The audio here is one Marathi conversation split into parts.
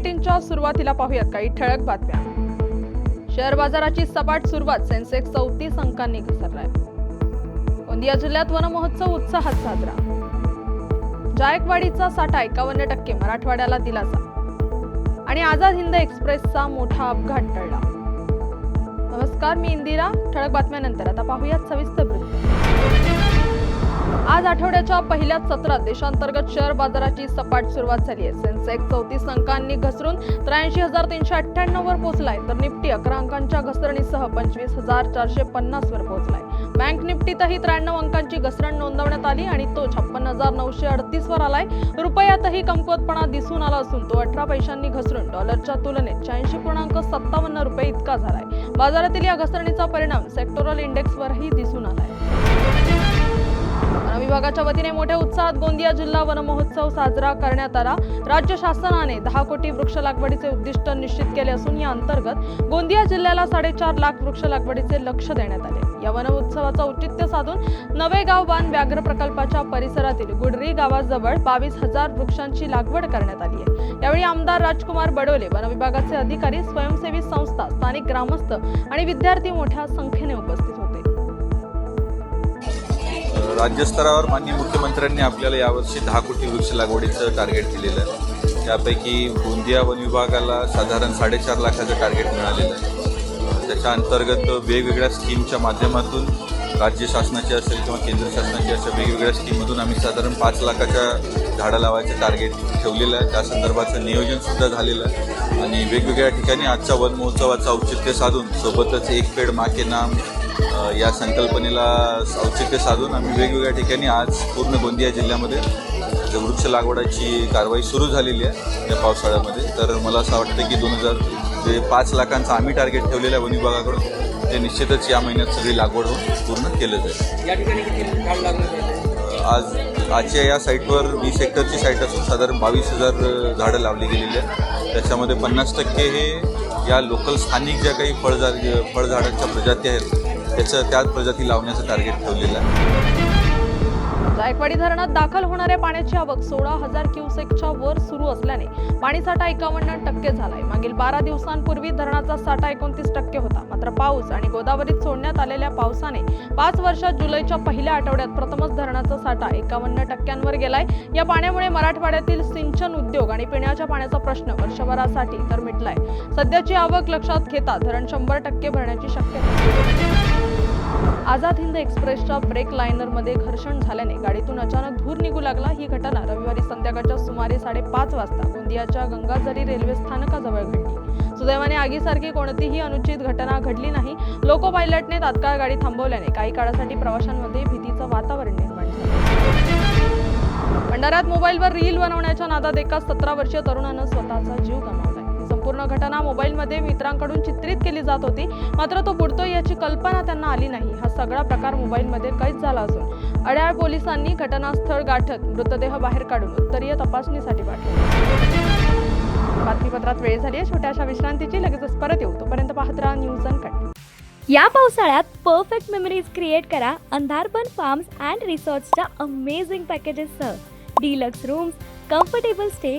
बुलेटिनच्या सुरुवातीला पाहूयात काही ठळक बातम्या. शेअर बाजाराची सपाट सुरुवात सेन्सेक्स चौतीस अंकांनी घसरलाय. गोंदिया जिल्ह्यात वनमहोत्सव उत्साहात साजरा. जायकवाडीचा साठा एकावन्न टक्के मराठवाड्याला दिलासा. आणि आझाद हिंद एक्सप्रेसचा मोठा अपघात टळला. नमस्कार मी इंदिरा. ठळक बातम्यानंतर आता पाहूयात सविस्तर वृत्त. आज आठवड्याच्या पहिल्याच सत्रात देशांतर्गत शेअर बाजाराची सपाट सुरुवात झाली आहे. सेन्सेक्स चौतीस अंकांनी घसरून त्र्याऐंशी हजार तीनशे अठ्ठ्याण्णव वर पोहोचलाय तर निफ्टी अकरा अंकांच्या घसरणीसह पंचवीस हजार चारशे पन्नास वर पोहोचलाय. बँक निफ्टीतही त्र्याण्णव अंकांची घसरण नोंदवण्यात आली आणि तो छप्पन हजार नऊशे अडतीस वर आलाय. रुपयातही कमकुवतपणा दिसून आला असून तो अठरा पैशांनी घसरून डॉलरच्या तुलनेत शहाऐंशी पूर्णांक सत्तावन्न रुपये इतका झालाय. बाजारातील या घसरणीचा परिणाम सेक्टोरल इंडेक्सवरही दिसून आलाय. वन विभागाच्या वतीने मोठ्या उत्साहात गोंदिया जिल्हा वन महोत्सव साजरा करण्यात आला. राज्य शासनाने दहा कोटी वृक्ष लागवडीचे उद्दिष्ट निश्चित केले असून या अंतर्गत गोंदिया जिल्ह्याला साडेचार लाख वृक्ष लागवडीचे लक्ष देण्यात आले. या वन उत्सवाचं औचित्य साधून नवे गाव बांध व्याघ्र प्रकल्पाच्या परिसरातील गुडरी गावाजवळ बावीस हजार वृक्षांची लागवड करण्यात आली आहे. यावेळी आमदार राजकुमार बडोले वन विभागाचे अधिकारी स्वयंसेवी संस्था स्थानिक ग्रामस्थ आणि विद्यार्थी मोठ्या संख्येने उपस्थित राज्यस्तरावर माननीय मुख्यमंत्र्यांनी आपल्याला यावर्षी दहा कोटी वृक्ष लागवडीचं टार्गेट दिलेलं आहे. त्यापैकी गोंदिया वन विभागाला साधारण साडेचार लाखाचं टार्गेट मिळालेलं आहे. त्याच्या अंतर्गत वेगवेगळ्या स्कीमच्या माध्यमातून राज्य शासनाची असेल किंवा केंद्र शासनाची अशा वेगवेगळ्या स्कीममधून आम्ही साधारण पाच लाखाच्या झाडं लावायचं टार्गेट ठेवलेलं आहे. त्या संदर्भाचं नियोजनसुद्धा झालेलं आहे. आणि वेगवेगळ्या ठिकाणी आजच्या वन महोत्सवाचं औचित्य साधून सोबतच एक पेड माके नाम या संकल्पनेला औचित्य साधून आम्ही वेगवेगळ्या ठिकाणी आज पूर्ण गोंदिया जिल्ह्यामध्ये जे वृक्ष लागवडाची कारवाई सुरू झालेली आहे या पावसाळ्यामध्ये तर मला असं वाटतं की दोन हजार जे पाच लाखांचं आम्ही टार्गेट ठेवलेलं आहे वन विभागाकडून ते निश्चितच या महिन्यात सगळी लागवड होऊन पूर्ण केलं जाईल या ठिकाणी? आज आजच्या या साईटवर वीस हेक्टरची साईट असून साधारण बावीस हजार झाडं लावली गेलेली आहेत त्याच्यामध्ये पन्नास टक्के हे या लोकल स्थानिक ज्या काही फळझा फळझाडांच्या प्रजाती आहेत त्याचं त्या प्रजाती लावण्याचं टार्गेट ठेवलेलं आहे. जायकवाडी धरणात दाखल होणाऱ्या पाण्याची आवक सोळा हजार क्युसेकच्या वर सुरू असल्याने पाणीसाठा एकावन्न टक्के झालाय. मागील बारा दिवसांपूर्वी धरणाचा साठा एकोणतीस टक्के होता. मात्र पाऊस आणि गोदावरीत सोडण्यात आलेल्या पावसाने पाच वर्षात जुलैच्या पहिल्या आठवड्यात प्रथमच धरणाचा साठा एकावन्न टक्क्यांवर गेलाय. या पाण्यामुळे मराठवाड्यातील सिंचन उद्योग आणि पिण्याच्या पाण्याचा प्रश्न वर्षभरासाठी तर मिटलाय. सध्याची आवक लक्षात घेता धरण शंभर टक्के भरण्याची शक्यता आहे. आझाद हिंद एक्सप्रेसच्या ब्रेक लायनरमध्ये घर्षण झाल्याने गाडीतून अचानक धूर निघू लागला. ही घटना रविवारी संध्याकाळच्या सुमारे साडेपाच वाजता गोंदियाच्या गंगाझरी रेल्वे स्थानकाजवळ घडली. सुदैवाने आगीसारखी कोणतीही अनुचित घटना घडली नाही. लोको पायलटने तात्काळ गाडी थांबवल्याने काही काळासाठी प्रवाशांमध्ये भीतीचं वातावरण निर्माण झालं. भंडाऱ्यात मोबाईलवर रील बनवण्याच्या नादात एका सतरा वर्षीय तरुणानं स्वतःचा जीव गमावला. संपूर्ण घटना मोबाईलमध्ये मित्रांकडून चित्रित केली जात होती. मात्र तो बुडतोय याची कल्पना त्यांना आली नाही. हा सगळा प्रकार मोबाईलमध्ये कैद झाला असून अड्याळ पोलिसांनी घटनास्थळ गाठत मृतदेह बाहेर काढून उत्तरीय तपासणीसाठी पाठवले. बातमीपत्रात वेळ झाली आहे. छोट्याशा विश्रांतीची. लगेचच परत येऊ. तोपर्यंत पाहत राहा न्यूज अनकट या पावसाळ्यात परफेक्ट मेमरीज क्रिएट करा. अंधारपण फार्म्स अँड रिसॉर्ट्सच्या amazing पॅकेजेससह deluxe rooms comfortable stay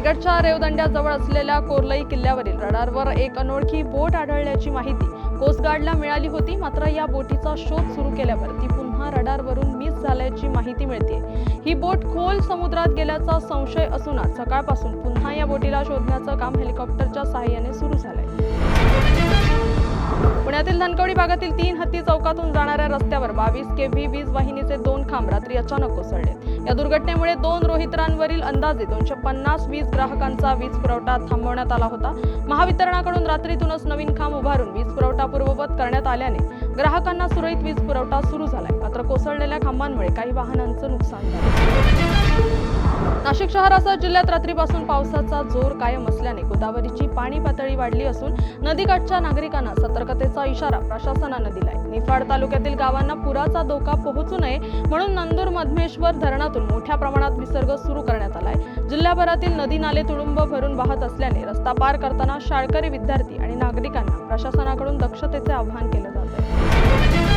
रायगडच्या रेवदंड्याजवळ असलेल्या कोरलई किल्ल्यावरील रडारवर एक अनोळखी बोट आढळल्याची माहिती कोस्टगार्डला मिळाली होती. मात्र या बोटीचा शोध सुरू केल्यावर ती पुन्हा रडारवरून मिस झाल्याची माहिती मिळते. ही बोट खोल समुद्रात गेल्याचा संशय असून आज सकाळपासून पुन्हा या बोटीला शोधण्याचं काम हेलिकॉप्टरच्या सहाय्याने सुरू झालंय. धनकवडी भागातील तीन हत्ती चौकातून जाणाऱ्या रस्त्यावर बावीस के व्ही वीज वाहिनीचे दोन खांब रात्री अचानक कोसळले. या दुर्घटनेमुळे दोन रोहित्रांवरील अंदाजे दोनशे पन्नास वीज ग्राहकांचा वीज पुरवठा थांबवण्यात आला होता. महावितरणाकडून रात्रीतूनच नवीन खांब उभारून वीज पुरवठा पूर्ववत करण्यात आल्याने ग्राहकांना सुरळीत वीज पुरवठा सुरू झालाय. मात्र कोसळलेल्या खांबांमुळे काही वाहनांचं नुकसान झालं. नाशिक शहरासह जिल्ह्यात रात्रीपासून पावसाचा जोर कायम असल्याने गोदावरीची पाणी पातळी वाढली असून नदीकाठच्या नागरिकांना सतर्कतेचा इशारा प्रशासनानं दिलाय. निफाड तालुक्यातील गावांना पुराचा धोका पोहोचू नये म्हणून नंदूर मधमेश्वर धरणातून मोठ्या प्रमाणात विसर्ग सुरू करण्यात आलाय. जिल्ह्याभरातील नदी नाले तुडुंब भरून वाहत असल्याने रस्ता पार करताना शाळकरी विद्यार्थी आणि नागरिकांना प्रशासनाकडून दक्षतेचे आवाहन केलं जात आहे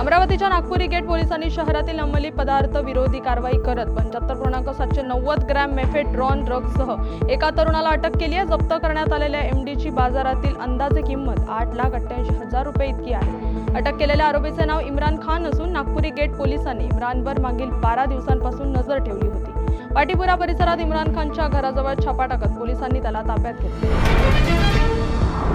अमरावतीच्या नागपुरी गेट पोलिसांनी शहरातील अंमली पदार्थ विरोधी कारवाई करत पंच्याहत्तर पूर्णांक सातशे नव्वद ग्रॅम मेफेड्रॉन ड्रग्जसह एका तरुणाला अटक केली आहे. जप्त करण्यात आलेल्या एमडीची बाजारातील अंदाजे किंमत आठ लाख अठ्ठ्याऐंशी हजार रुपये इतकी आहे. अटक केलेल्या आरोपीचे नाव इम्रान खान असून नागपुरी गेट पोलिसांनी इम्रानवर मागील बारा दिवसांपासून नजर ठेवली होती. पाटीपुरा परिसरात इम्रान खानच्या घराजवळ छापा टाकत पोलिसांनी त्याला ताब्यात घेतले.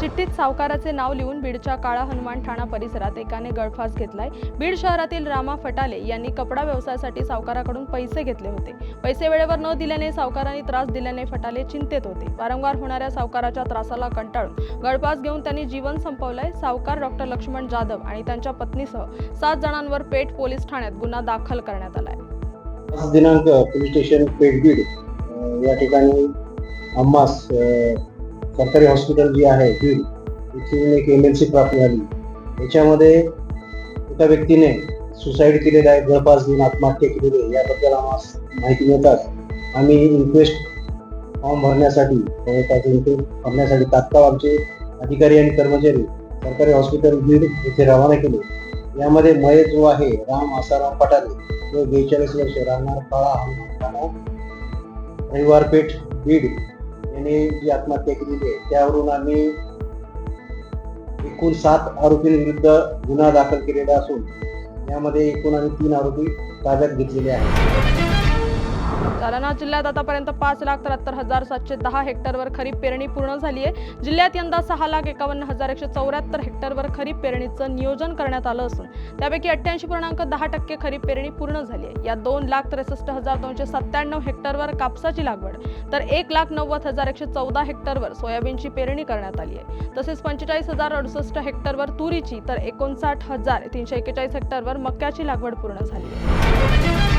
चिठ्ठीत सावकाराचे नाव लिहून बीडच्या काळा हनुमान ठाणा परिसरात एकाने गळफास घेतलाय. बीड शहरातील रामा फटाले यांनी कपडा व्यवसायासाठी सावकाराकडून पैसे घेतले होते. पैसे वेळेवर न दिल्याने सावकारांनी त्रास दिल्याने फटाले चिंतेत होते. वारंवार होणाऱ्या सावकाराच्या त्रासाला कंटाळून गळफास घेऊन त्यांनी जीवन संपवलंय. सावकार डॉक्टर लक्ष्मण जाधव आणि त्यांच्या पत्नीसह सात जणांवर पेठ पोलीस ठाण्यात गुन्हा दाखल करण्यात आलाय. दिनांक पोलीस स्टेशन पेठ बीड या ठिकाणी अम्मास सरकारी हॉस्पिटल जी आहे बीड इथून एक एम एल सी प्राप्त झाली. याच्यामध्ये एका व्यक्तीने सुसाईड केलेले आहे गळपास घेऊन आत्महत्या केलेली आहे याबद्दल आम्हाला माहिती मिळतात आम्ही इन्क्वेस्ट फॉर्म भरण्यासाठी त्याचा इन्क्वेस्ट भरण्यासाठी तात्काळ आमचे अधिकारी आणि कर्मचारी सरकारी हॉस्पिटल बीड येथे रवाना केले. यामध्ये मयत जो आहे राम आसाराम पटाले तो बेचाळीस वर्ष राहणार काळा हनुमान रविवार पेठ बीड याने जी आत्महत्या केलेली आहे त्यावरून आम्ही एकूण सात आरोपींविरुद्ध गुन्हा दाखल केलेला असून यामध्ये एकूण आम्ही तीन आरोपी ताब्यात घेतलेले आहेत. जालना जिल्ह्यात आतापर्यंत पाच लाख त्र्याहत्तर हजार सातशे दहा हेक्टरवर खरीप पेरणी पूर्ण झाली आहे. जिल्ह्यात यंदा सहा लाख एकावन्न हजार एकशे चौऱ्याहत्तर हेक्टरवर खरीप पेरणीचं नियोजन करण्यात आलं असून त्यापैकी अठ्ठ्याऐंशी पूर्णांक दहा टक्के खरीप पेरणी पूर्ण झाली आहे. या दोन लाख त्रेसष्ट हजार दोनशे सत्त्याण्णव हेक्टरवर कापसाची लागवड तर एक लाख नव्वद हजार एकशे चौदा हेक्टरवर सोयाबीनची पेरणी करण्यात आली आहे. तसेच पंचेचाळीस हजार अडुसष्ट हेक्टरवर तुरीची तर एकोणसाठ हजार तीनशे एक्केचाळीस हेक्टरवर मक्याची लागवड पूर्ण झाली आहे.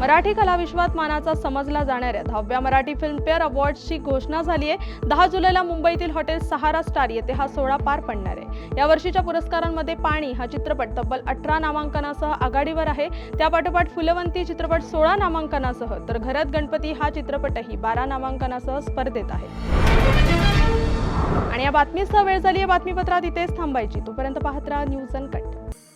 मराठी कलाविश्वात मानाचा समजला जाणाऱ्या दहाव्या मराठी फिल्मफेअर अवॉर्ड्सची घोषणा झाली आहे दहा जुलैला मुंबईतील हॉटेल सहारा स्टार येथे हा सोहळा पार पडणार आहे. या वर्षीच्या पुरस्कारांमध्ये पाणी हा चित्रपट तब्बल अठरा नामांकनासह आघाडीवर आहे. त्यापाठोपाठ फुलवंती चित्रपट सोळा नामांकनासह तर घरात गणपती हा चित्रपटही बारा नामांकनासह स्पर्धेत आहे. आणि या बातमीसह वेळ झाली आहे बातमीपत्रात इथेच थांबायची. तोपर्यंत पाहत राहा न्यूज अनकट